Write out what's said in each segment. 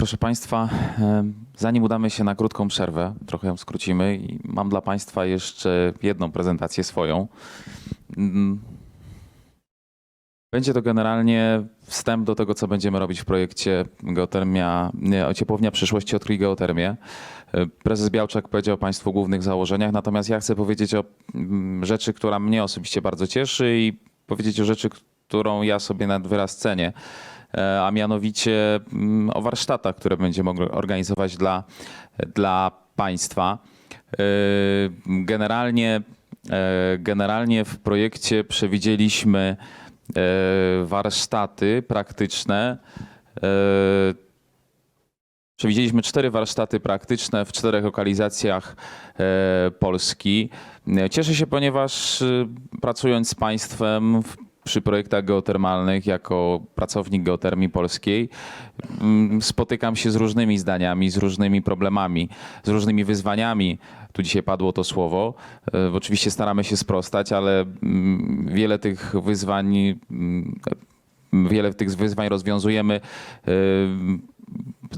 Proszę Państwa, zanim udamy się na krótką przerwę, trochę ją skrócimy i mam dla Państwa jeszcze jedną prezentację swoją. Mm. Będzie to generalnie wstęp do tego, co będziemy robić w projekcie Geotermia, nie, Ociepłownia Przyszłości Odkryj Geotermię. E, Prezes Białczak powiedział Państwu o głównych założeniach, natomiast ja chcę powiedzieć o mm, rzeczy, która mnie osobiście bardzo cieszy i powiedzieć o rzeczy, którą ja sobie nad wyraz cenię a mianowicie mm, o warsztatach, które będziemy organizować dla, dla Państwa. E, Generalnie, e, generalnie w projekcie przewidzieliśmy e, warsztaty praktyczne. e, Przewidzieliśmy cztery warsztaty praktyczne w czterech lokalizacjach e, Polski. E, Cieszę się, ponieważ e, pracując z Państwem przy projektach geotermalnych jako pracownik geotermii polskiej mm, spotykam się z różnymi zdaniami, z różnymi problemami, z różnymi wyzwaniami. Tu dzisiaj padło to słowo. E, Oczywiście staramy się sprostać, ale mm, wiele tych wyzwań mm, wiele tych wyzwań rozwiązujemy e,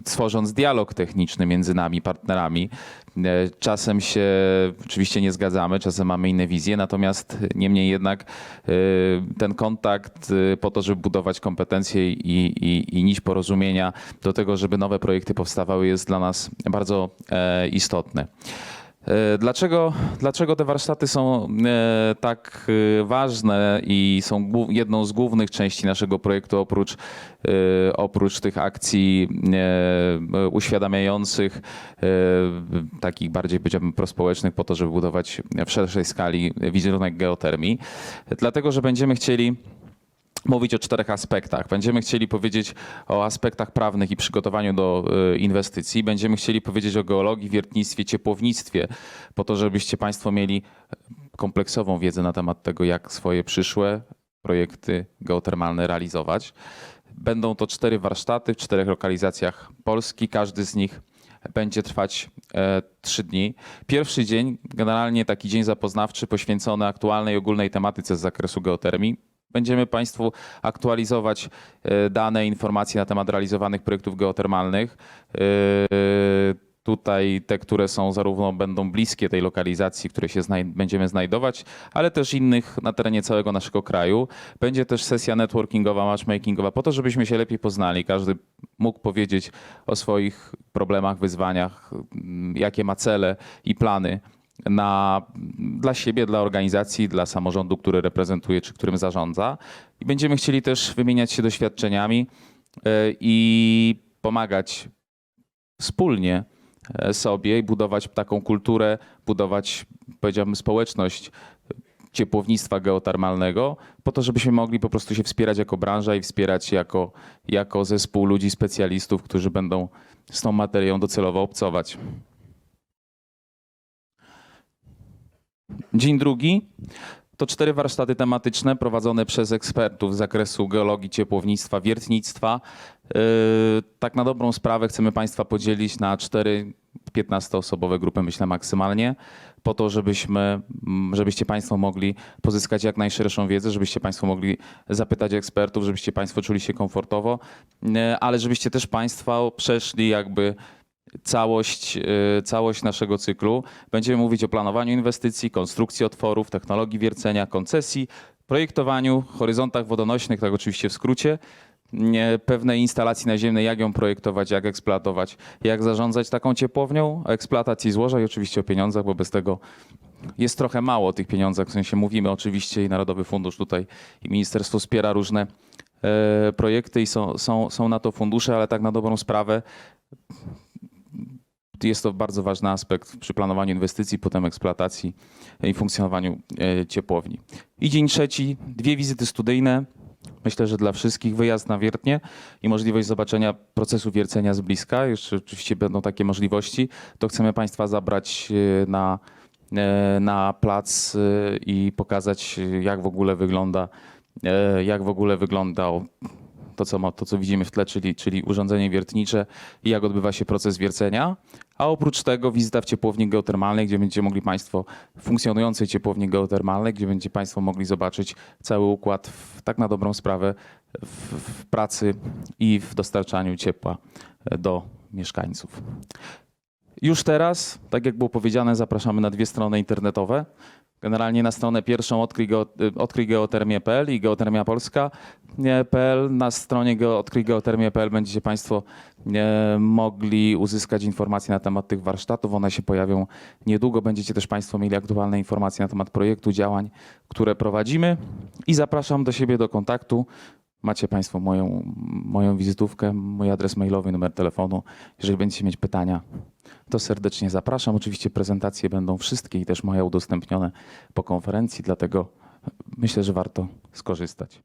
tworząc dialog techniczny między nami, partnerami. E, Czasem się oczywiście nie zgadzamy, czasem mamy inne wizje, natomiast niemniej jednak e, ten kontakt e, po to, żeby budować kompetencje i, i, i nić porozumienia do tego, żeby nowe projekty powstawały jest dla nas bardzo istotny. E, Dlaczego, dlaczego te warsztaty są e, tak e, ważne i są jedną z głównych części naszego projektu, oprócz, oprócz tych akcji uświadamiających, takich bardziej powiedziałbym prospołecznych, po to, żeby budować w szerszej skali wizerunek geotermii? Dlatego, że będziemy chcieli mówić o czterech aspektach. Będziemy chcieli powiedzieć o aspektach prawnych i przygotowaniu do y, inwestycji. Będziemy chcieli powiedzieć o geologii, wiertnictwie, ciepłownictwie, po to, żebyście Państwo mieli kompleksową wiedzę na temat tego, jak swoje przyszłe projekty geotermalne realizować. Będą to cztery warsztaty w czterech lokalizacjach Polski. Każdy z nich będzie trwać e, trzy dni. Pierwszy dzień, generalnie taki dzień zapoznawczy poświęcony aktualnej ogólnej tematyce z zakresu geotermii. Będziemy Państwu aktualizować e, dane, informacje na temat realizowanych projektów geotermalnych. E, Tutaj te, które są zarówno będą bliskie tej lokalizacji, które się znaj- będziemy znajdować, ale też innych na terenie całego naszego kraju. Będzie też sesja networkingowa, matchmakingowa, po to, żebyśmy się lepiej poznali. Każdy mógł powiedzieć o swoich problemach, wyzwaniach, jakie ma cele i plany na, dla siebie, dla organizacji, dla samorządu, który reprezentuje czy którym zarządza. I będziemy chcieli też wymieniać się doświadczeniami e, i pomagać wspólnie e, sobie i budować taką kulturę, budować, powiedziałbym, społeczność ciepłownictwa geotermalnego, po to, żebyśmy mogli po prostu się wspierać jako branża i wspierać jako, jako zespół ludzi, specjalistów, którzy będą z tą materią docelowo obcować. Dzień drugi to cztery warsztaty tematyczne prowadzone przez ekspertów z zakresu geologii, ciepłownictwa, wiertnictwa. Yy, Tak na dobrą sprawę chcemy Państwa podzielić na cztery 15-osobowe grupy, myślę maksymalnie, po to, żebyśmy, mm, żebyście Państwo mogli pozyskać jak najszerszą wiedzę, żebyście Państwo mogli zapytać ekspertów, żebyście Państwo czuli się komfortowo, yy, ale żebyście też Państwo przeszli jakby całość, y, całość naszego cyklu. Będziemy mówić o planowaniu inwestycji, konstrukcji otworów, technologii wiercenia, koncesji, projektowaniu, horyzontach wodonośnych, tak oczywiście w skrócie, pewnej instalacji naziemnej, jak ją projektować, jak eksploatować, jak zarządzać taką ciepłownią, o eksploatacji złoża i oczywiście o pieniądzach, bo bez tego jest trochę mało o tych pieniądzach, w sensie mówimy oczywiście i Narodowy Fundusz tutaj i ministerstwo wspiera różne e, projekty i są, są, są na to fundusze, ale tak na dobrą sprawę jest to bardzo ważny aspekt przy planowaniu inwestycji, potem eksploatacji i funkcjonowaniu e, ciepłowni. I dzień trzeci, dwie wizyty studyjne. Myślę, że dla wszystkich wyjazd na wiertnie i możliwość zobaczenia procesu wiercenia z bliska. Jeszcze oczywiście będą takie możliwości. To chcemy Państwa zabrać e, na, e, na plac i pokazać, jak w ogóle wygląda, jak w ogóle wygląda to, co, ma, to, co widzimy w tle, czyli, czyli urządzenie wiertnicze i jak odbywa się proces wiercenia. A oprócz tego wizyta w ciepłowni geotermalnej, gdzie będziecie mogli Państwo, funkcjonującej ciepłowni geotermalnej, gdzie będziecie Państwo mogli zobaczyć cały układ w, tak na dobrą sprawę w, w pracy i w dostarczaniu ciepła do mieszkańców. Już teraz, tak jak było powiedziane, zapraszamy na dwie strony internetowe. Generalnie na stronę pierwszą odkryj, geo, y, odkryj geotermię.pl i geotermia polska.pl. Na stronie geo, odkryj geotermię.pl będziecie Państwo e, mogli uzyskać informacje na temat tych warsztatów. One się pojawią niedługo. Będziecie też Państwo mieli aktualne informacje na temat projektu, działań, które prowadzimy. I zapraszam do siebie do kontaktu. Macie Państwo moją, moją wizytówkę, mój adres mailowy, numer telefonu. Jeżeli będziecie mieć pytania, to serdecznie zapraszam. Oczywiście prezentacje będą wszystkie i też moje udostępnione po konferencji, dlatego myślę, że warto skorzystać.